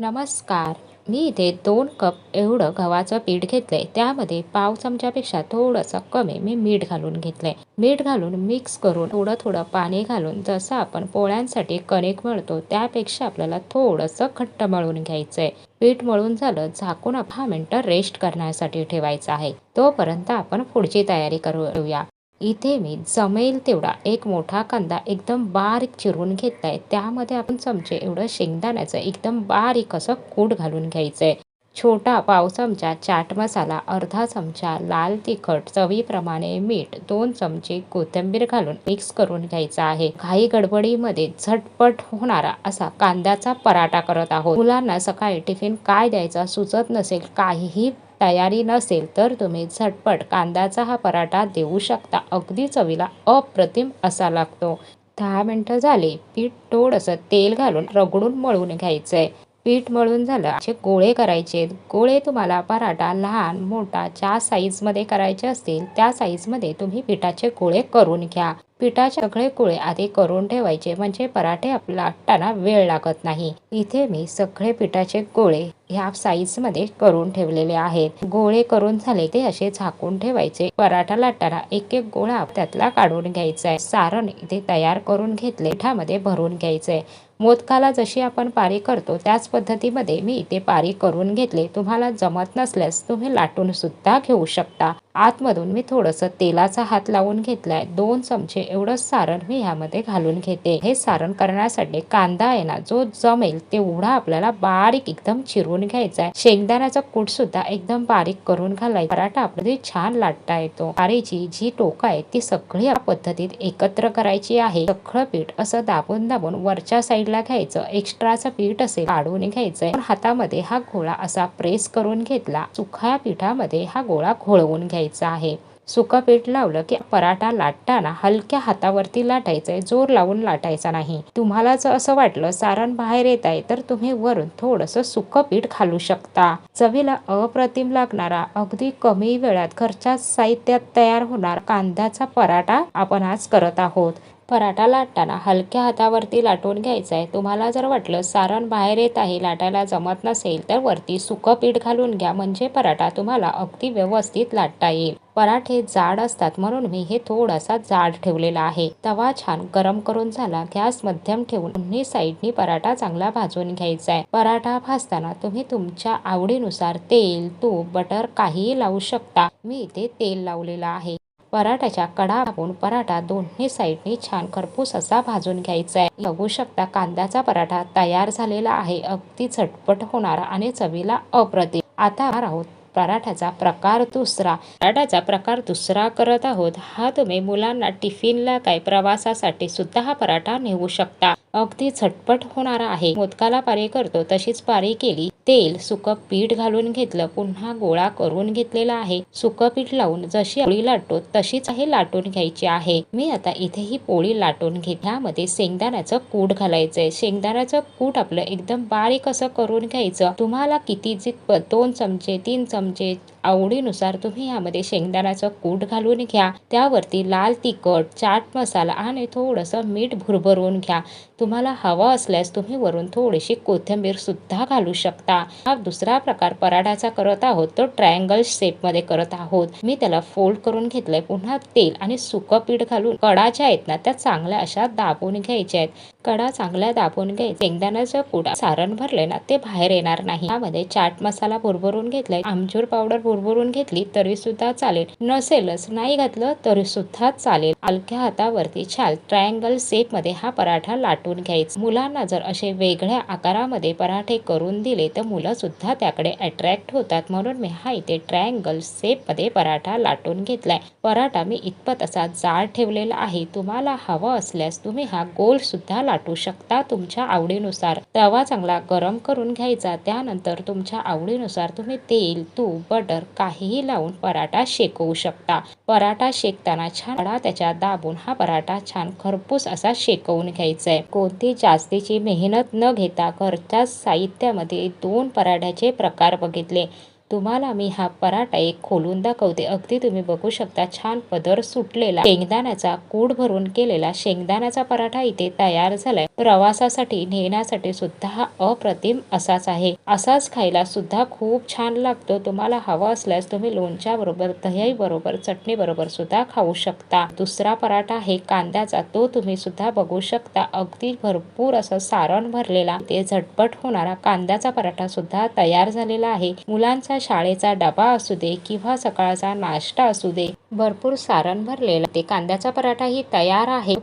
नमस्कार. मी इथे दोन कप एवढं गव्हाचं पीठ घेतलंय. त्यामध्ये पाव चमच्यापेक्षा थोडंसं कमी मी मीठ घालून घेतलंय. मीठ घालून मिक्स करून थोडं थोडं पाणी घालून जसं आपण पोळ्यांसाठी कणिक मळतो त्यापेक्षा आपल्याला थोडंसं घट्ट मळून घ्यायचंय. पीठ मळून झालं झाकून दहा मिनटं रेस्ट करण्यासाठी ठेवायचं आहे. तोपर्यंत आपण पुढची तयारी करूया. इथे मी जमेल तेवढा. एक मोठा कांदा एकदम बारीक चिरून घेतलाय. त्यामध्ये आपण चमचे एवढं शेंगदाण्याचं एकदम बारीक असं कूट घालून घ्यायचंय. छोटा पाव चमचा चाट मसाला अर्धा चमचा लाल तिखट चवीप्रमाणे मीठ दोन चमचे कोथिंबीर घालून मिक्स करून घ्यायचा आहे. घाई गडबडीमध्ये झटपट होणारा असा कांद्याचा पराठा करत आहोत. मुलांना सकाळी टिफिन काय द्यायचा सुचत नसेल काहीही तयारी नसेल तर तुम्ही झटपट कांद्याचा हा पराठा देऊ शकता. अगदी चवीला अप्रतिम असा लागतो. दहा मिनटं झाले. पीठ थोडंसं तेल घालून रगडून मळून घ्यायचंय. पीठ मळून झालं. असे गोळे करायचे. गोळे तुम्हाला पराठा लहान मोठा ज्या साईजमध्ये करायचे असतील त्या साईजमध्ये तुम्ही पिठाचे गोळे करून घ्या. पिठाचे सगळे गोळे आधी करून ठेवायचे म्हणजे पराठे लाटताना वेळ लागत नाही. इथे मी सगळे पिठाचे गोळे ह्या साईजमध्ये करून ठेवलेले आहेत. गोळे करून झाले ते असे झाकून ठेवायचे. पराठा लाटताना एक एक गोळा त्यातला काढून घ्यायचा आहे. सारण इथे तयार करून घेतले पिठामध्ये भरून घ्यायचे मोदकाला जशी आपण पारी करतो त्याच पद्धतीमध्ये मी इथे पारी करून घेतले. तुम्हाला जमत नसल्यास तुम्ही लाटून सुद्धा घेऊ शकता. आतमधून मी थोडंसं तेलाचा हात लावून घेतलाय. दोन चमचे एवढं सारण मी ह्यामध्ये घालून घेते. हे सारण करण्यासाठी कांदा आहे ना जो जमेल तेवढा आपल्याला बारीक एकदम चिरून घ्यायचा आहे शेंगदाण्याचा कूट सुद्धा एकदम बारीक करून घालायचा. पराठा आपल्याला छान लाटता येतो. पारीची जी टोका आहे ती सगळी या पद्धतीत एकत्र करायची आहे. सगळं पीठ असं दाबून दाबून वरच्या साईडला घ्यायचं. एक्स्ट्राचं पीठ असेल काढून घ्यायचंय. हातामध्ये हा गोळा असा प्रेस करून घेतला. सुख्या पिठामध्ये हा गोळा घोळवून घ्यायचा. आहे. सुकं पीठ लावलं की पराठा लाटताना हलक्या हातावरती लाटायचंय जोर लावून लाटायचा नाही. तुम्हाला जर असं वाटलं सारण बाहेर येत आहे तर तुम्ही वरून थोडस सुकं पीठ घालू शकता. चवीला अप्रतिम लागणारा अगदी कमी वेळात घरच्या साहित्यात तयार होणार कांद्याचा पराठा आपण आज करत आहोत. पराठा लाटताना हलक्या हातावरती लाटून घ्यायचा आहे तुम्हाला जर वाटलं सारण बाहेर येत आहे लाटायला जमत नसेल तर वरती सुकं पीठ घालून घ्या. म्हणजे पराठा तुम्हाला अगदी व्यवस्थित लाटता येईल. पराठे जाड असतात म्हणून मी हे थोडासा जाड ठेवलेला आहे. तवा छान गरम करून झाला. गॅस मध्यम ठेवून दोन्ही साईडनी पराठा चांगला भाजून घ्यायचा आहे पराठा भाजताना तुम्ही तुमच्या आवडीनुसार तेल तूप बटर काहीही लावू शकता. मी इथे तेल लावलेलं आहे. पराठ्याच्या कडा टाकून पराठा दोन्ही साईडनी छान खरपूस असा भाजून घ्यायचा आहे. बघू शकता कांद्याचा पराठा तयार झालेला आहे. अगदी झटपट होणारा आणि चवीला अप्रतिम. आता आहोत पराठ्याचा प्रकार दुसरा. पराठ्याचा प्रकार दुसरा करत आहोत. हा तुम्ही मुलांना टिफिनला काय प्रवासासाठी सुद्धा हा पराठा नेऊ शकता. अगदी झटपट होणारा आहे. मोदकाला पारी करतो तशीच पारी केली. तेल सुकं पीठ घालून घेतलं पुन्हा गोळा करून घेतलेला आहे. सुकं पीठ लावून जशी पोळी लाटतो तशीच हे लाटून घ्यायची आहे. मी आता इथे ही पोळी लाटून घेत. ह्यामध्ये शेंगदाण्याचं कूट घालायचंय. शेंगदाण्याचं कूट आपलं एकदम बारीक असं करून घ्यायचं. तुम्हाला किती जित दोन चमचे तीन चमचे आवडीनुसार तुम्ही यामध्ये शेंगदाण्याचं कूट घालून घ्या. त्यावरती लाल तिखट चाट मसाला आणि थोडंसं मीठ भुरभरून घ्या. तुम्हाला हवा असल्यास तुम्ही वरून थोडीशी कोथिंबीर सुद्धा घालू शकता. हा दुसरा प्रकार पराठाचा करत आहोत. तो ट्रायंगल शेपमध्ये करत आहोत. मी त्याला फोल्ड करून घेतलंय. पुन्हा तेल आणि सुकं पीठ घालून कडा ज्या आहेत ना त्या चांगल्या अशा दाबून घ्यायच्या आहेत. कडा चांगल्या दाबून घ्यायचे. शेंगदाण्याचं कूट सारण भरले ना ते बाहेर येणार नाही. यामध्ये चाट मसाला भुरभरून घेतलाय. आमचूर पावडर भुरभरून घेतली तरी सुद्धा चालेल. नसेलच नाही घातलं तरी सुद्धा चालेल. हलक्या हातावरती छाल ट्रायंगल सेपमध्ये हा पराठा लाटून घ्यायचा. मुलांना जर असे वेगळ्या आकारामध्ये पराठे करून दिले तर मुलं सुद्धा त्याकडे अट्रॅक्ट होतात. म्हणून मी हा इथे ट्रायंगल सेपमध्ये पराठा लाटून घेतलाय. पराठा मी इतपत असा जाड ठेवलेला आहे. तुम्हाला हवं असल्यास तुम्ही हा गोल सुद्धा लाटू शकता तुमच्या आवडीनुसार. तवा चांगला गरम करून घ्यायचा. त्यानंतर तुमच्या आवडीनुसार तुम्ही तेल तूप बटर काहीही लावून पराठा शेकवू शकता. पराठा शेकताना छान त्याच्या दाबून हा पराठा छान खरपूस असा शेकवून घ्यायचा आहे. कोणती जास्तीची मेहनत न घेता घरच्या साहित्यामध्ये दोन पराठ्याचे प्रकार बघितले. तुम्हाला मी हा पराठा एक खोलून दाखवते. अगदी तुम्ही बघू शकता छान पदर सुटलेला. शेंगदाण्याचा कूड भरून केलेला शेंगदाण्याचा पराठा इथे तयार झालाय. प्रवासासाठी नेण्यासाठी सुद्धा हा अप्रतिम असाच आहे. असाच खायला सुद्धा खूप छान लागतो. तुम्हाला हवा असल्यास तुम्ही लोणच्या बरोबर दह्याई बरोबर चटणी बरोबर सुद्धा खाऊ शकता. दुसरा पराठा आहे कांद्याचा. तो तुम्ही सुद्धा बघू शकता. अगदी भरपूर असं सारण भरलेला. ते झटपट होणारा कांद्याचा पराठा सुद्धा तयार झालेला आहे. मुलांचा शाळेचा डबा असू दे किंवा सकाळचा नाश्ता असू दे भरपूर सारण भरलेला ते कांद्याचा पराठा ही तयार आहे.